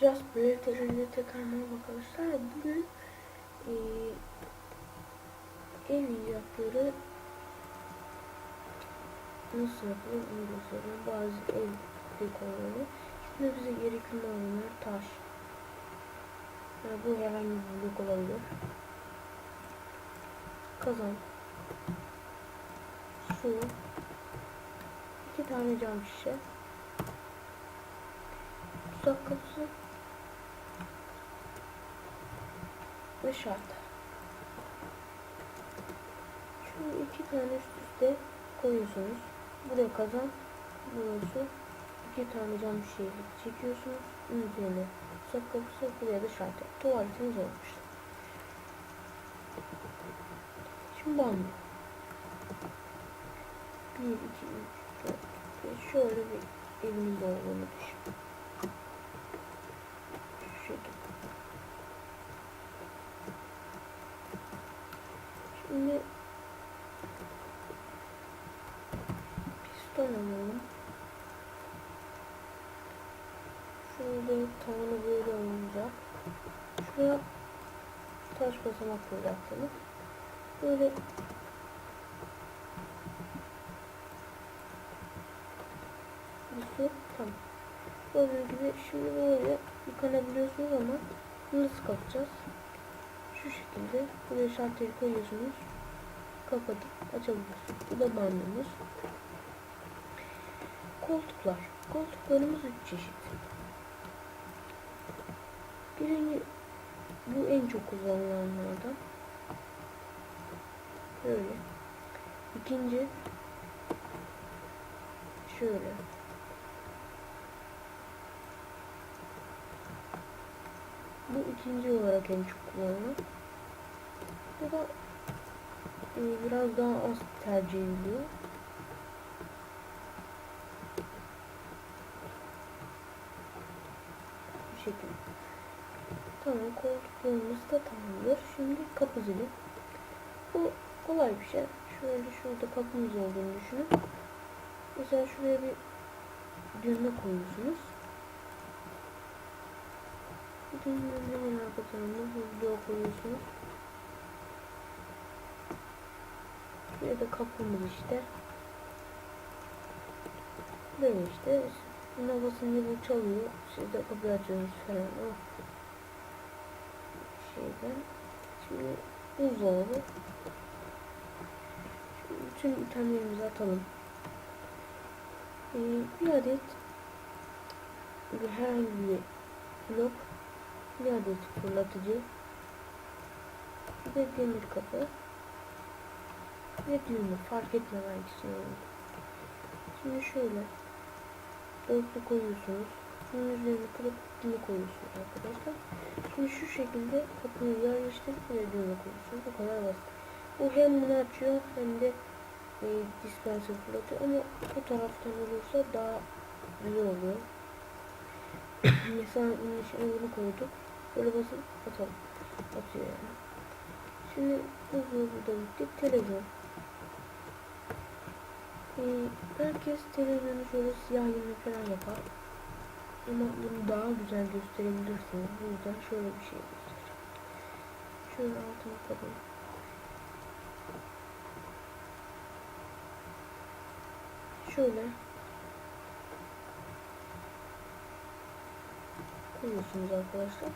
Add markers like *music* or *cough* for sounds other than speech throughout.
Just Terörü'ne tekrar merhaba arkadaşlar. Bugün e, ev icatları nasıl yapılır onu göstereyim. Bazı ev dekorları. Şimdi bize gerekli malzemeler taş. Yani bu herhangi bir blok olabilir. Kazan. Su. iki tane cam şişe. Tuzak kapısı. Ve şart. Şu iki tane üst üste koyuyorsunuz. Buraya kazan. Burası iki tane cam şişeyi çekiyorsunuz. Üzerine tuzak kapısı buraya da şart. Tuvaletiniz olmuş. Şimdi banyo. 1, 2, 3, 4, 5. Şöyle bir eviniz olduğunu düşün. Şu şekilde. Şimdi piston alalım. Şurada tavanı böyle olunca şuraya taş basamak koyacaksınız. Böyle bir su tamam. Gördüğünüz gibi şimdi böyle yıkanabiliyorsunuz ama nasıl kapacağız? Şu şekilde buraya şalteri koyuyorsunuz. Kapatıp açabiliyorsunuz. Bu da banyomuz. Koltuklar. Koltuklarımız üç çeşit. Birinci bu en çok kullanılanlardan. Böyle. İkinci şöyle. Bu ikinci olarak en çok kullanılan. Bu da e, biraz daha az tercih ediliyor. Bu şekilde. Tamam koltuklarımız da tamamdır. Şimdi kapı zili. Bu kolay bir şey. Şöyle şurada kapımız olduğunu düşünün. Mesela şuraya bir düğme koyuyorsunuz. Düğmenin hemen arka tarafına hızlı koyuyorsunuz. Şuraya da kapımız işte. Böyle işte. Buna basınca bu çalıyor. Siz de kapıyı açıyorsunuz falan. Oh. Şeyden. Şimdi buzdolabı. Şimdi bütün itemlerimizi atalım. Ee, bir adet bir herhangi bir blok bir adet fırlatıcı bir de demir kapı ve düğme fark hangisini olur. Şimdi şöyle dörtlü koyuyorsunuz. Bunun üzerine düğme koyuyorsunuz arkadaşlar. Şimdi şu şekilde kapıyı yerleştirip düğme koyuyorsunuz. Bu kadar basit. Bu hem bunu açıyor hem de e, dispenser fırlatıyor ama bu taraftan olursa daha güzel oluyor. *coughs* Mesela bunun içine bunu koyduk. Böyle basıp atalım. Atıyor yani. Şimdi hızlı burada bittik. Televizyon. Ee, herkes televizyonu şöyle siyah yeni falan yapar. Ama bunu daha güzel gösterebilirsiniz. Bu yüzden şöyle bir şey göstereceğim. Şöyle altını kapayım. Şöyle koyuyorsunuz arkadaşlar.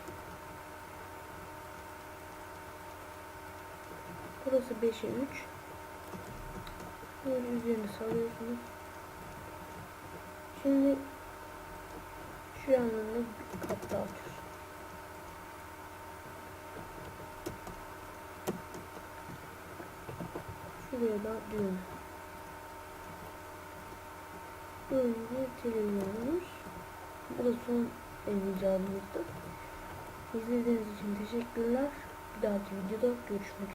Burası 5'e 3. Böyle üzerine sarıyorsunuz. Şimdi şu yanlarına bir kat daha atıyorsunuz. Şuraya da düğüm. Böyle bir televizyonumuz. Bu da son icadımızdı. İzlediğiniz için teşekkürler. Bir dahaki videoda görüşmek üzere.